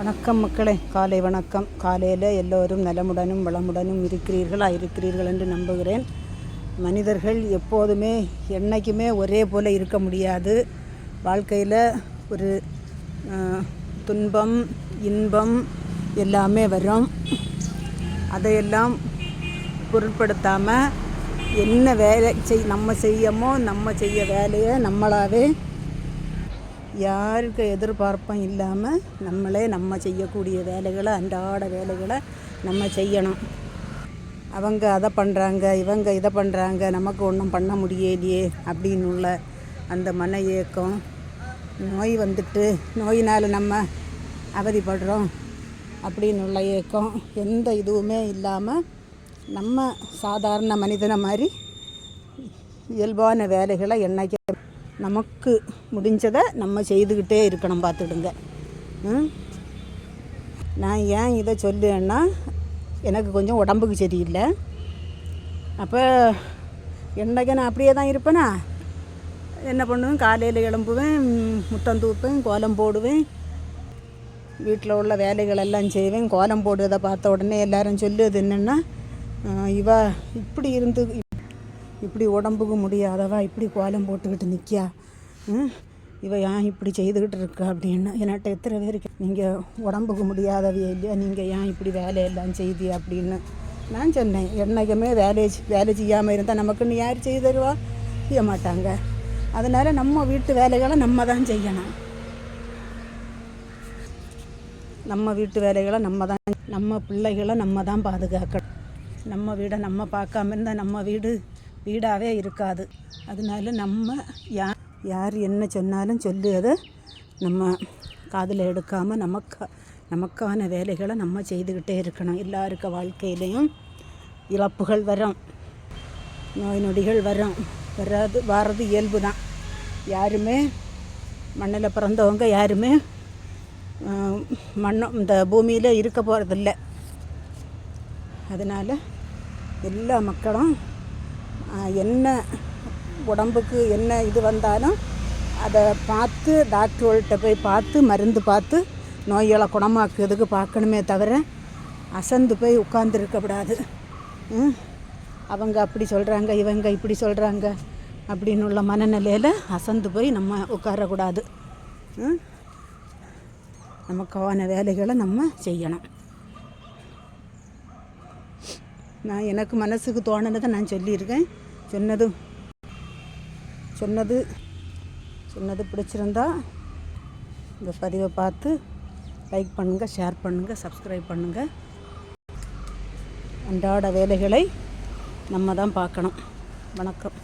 வணக்கம் மக்களே காலை வணக்கம். காலையில் எல்லோரும் நலமுடனும் வளமுடனும் இருக்கிறீர்களா? இருக்கிறீர்கள் என்று நம்புகிறேன். மனிதர்கள் எப்போதுமே என்றைக்குமே ஒரே போல் இருக்க முடியாது. வாழ்க்கையில் ஒரு துன்பம் இன்பம் எல்லாமே வரும். அதையெல்லாம் பொருட்படுத்தாமல் என்ன வேலை செய் நம்ம செய்யமோ நம்ம செய்ய வேலையை நம்மளாவே யாருக்கு எதிர்பார்ப்பும் இல்லாமல் நம்மளே நம்ம செய்யக்கூடிய வேலைகளை அன்றாட வேலைகளை நம்ம செய்யணும். அவங்க அதை பண்ணுறாங்க இவங்க இதை பண்ணுறாங்க நமக்கு ஒன்றும் பண்ண முடியலையே அப்படின்னு உள்ள அந்த மன ஏக்கம் நோய் வந்துட்டு நோயினால் நம்ம அவதிப்படுறோம் அப்படின்னு உள்ள ஏக்கம் எந்த இதுவுமே இல்லாமல் நம்ம சாதாரண மனிதனை மாதிரி இயல்பான வேலைகளை என்னைக்கு நமக்கு முடிஞ்சதை நம்ம செய்துக்கிட்டே இருக்கணும் பார்த்துடுங்க நான் ஏன் இதை சொல்லுவேன்னா எனக்கு கொஞ்சம் உடம்புக்கு சரியில்லை. அப்போ என்னைக்கு நான் அப்படியே தான் இருப்பேனா? என்ன பண்ணுவேன்? காலையில் எழும்புவேன் முட்டம் தூப்பேன் கோலம் போடுவேன். வீட்டில் உள்ள வேலைகளெல்லாம் செய்வேன். கோலம் போடுறதை பார்த்த உடனே எல்லாரும் சொல்லுது என்னென்னா இவ இப்படி இருந்து இப்படி உடம்புக்கு முடியாதவா? இப்படி கோலம் போட்டுக்கிட்டு நிற்கியா இவ ஏன் இப்படி செய்துக்கிட்டு இருக்கா அப்படின்னு. என்கிட்ட எத்தனை பேருக்கு நீங்கள் உடம்புக்கு முடியாதவையே இல்லையா? நீங்கள் ஏன் இப்படி வேலையெல்லாம் செய்தியா அப்படின்னு? நான் சொன்னேன் என்னைக்குமே வேலை வேலை செய்யாமல் இருந்தால் நமக்குன்னு யார் செய்து தருவா? செய்ய மாட்டாங்க. அதனால் நம்ம வீட்டு வேலைகளை நம்ம தான் செய்யணும். நம்ம வீட்டு வேலைகளை நம்ம தான் நம்ம பிள்ளைகளை நம்ம தான் பாதுகாக்கணும். நம்ம வீடை நம்ம பார்க்காம இருந்தால் நம்ம வீடு வீடாகவே இருக்காது. அதனால நம்ம யார் யார் என்ன சொன்னாலும் சொல்லி அதை நம்ம காதில் எடுக்காமல் நமக்கு நமக்கான வேலைகளை நம்ம செய்துக்கிட்டே இருக்கணும். எல்லாருக்க வாழ்க்கையிலையும் இழப்புகள் வரும். நோய் நொடிகள் வரும். வராது வர்றது இயல்பு தான். யாருமே மண்ணில் பிறந்தவங்க யாருமே ஆஹ், மண்ணும் இந்த பூமியில் இருக்க போகிறதில்ல அதனால் எல்லா மக்களும் என்ன உடம்புக்கு என்ன இது வந்தாலும் அதை பார்த்து டாக்டர்கள்ட்ட போய் பார்த்து மருந்து பார்த்து நோய்களை குணமாக்குறதுக்கு பார்க்கணுமே தவிர அசந்து போய் உட்கார்ந்துருக்கக்கூடாது. அவங்க அப்படி சொல்கிறாங்க இவங்க இப்படி சொல்கிறாங்க அப்படின்னு உள்ள மனநிலையில் அசந்து போய் நம்ம உட்காரக்கூடாது. நமக்கான வேலைகளை நம்ம செய்யணும். நான் எனக்கு மனசுக்கு தோணுனதை நான் சொல்லியிருக்கேன். சொன்னது சொன்னது சொன்னது பிடிச்சிருந்தா இந்த பதிவை பார்த்து லைக் பண்ணுங்கள் ஷேர் பண்ணுங்கள் சப்ஸ்கிரைப் பண்ணுங்கள் அன்றாட வேலைகளை நம்ம தான் பார்க்கணும். வணக்கம்.